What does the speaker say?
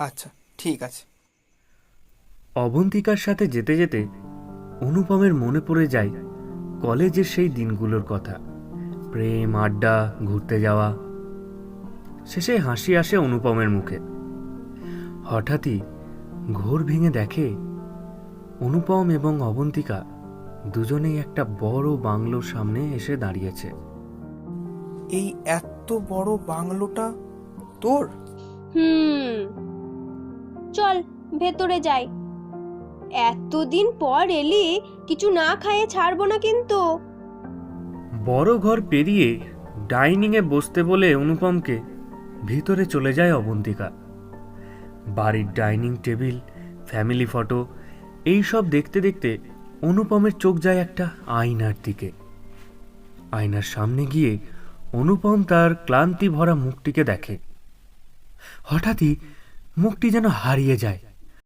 আচ্ছা ঠিক আছে। অবন্তিকার সাথে যেতে যেতে অনুপমের মনে পড়ে যায় কলেজের সেই দিনগুলোর কথা। প্রেম আড্ডা ঘুরতে যাওয়া। শেষে হাসি আসে অনুপমের মুখে। হঠাৎই ঘোর ভেঙে দেখে অনুপম এবং অবন্তিকা দুজনেই একটা বড় বাংলোর সামনে এসে দাঁড়িয়েছে। এই এত বড় বাংলোটা তোর? হুম চল, ভেতরে যাই। এতদিন পর এলি, কিছু না খাইয়ে ছাড়বো না কিন্তু। বড় ঘর পেরিয়ে ডাইনিংয়ে বসতে বলে অনুপমকে ভিতরে চলে যায় অবন্তিকা। বাড়ির ডাইনিং টেবিল, ফ্যামিলি ফটো এই সব দেখতে দেখতে অনুপমের চোখ যায় একটা আয়নার দিকে। আয়নার সামনে গিয়ে অনুপম তার ক্লান্তি ভরা মুখটিকে দেখে। হঠাৎই মুখটি যেন হারিয়ে যায়।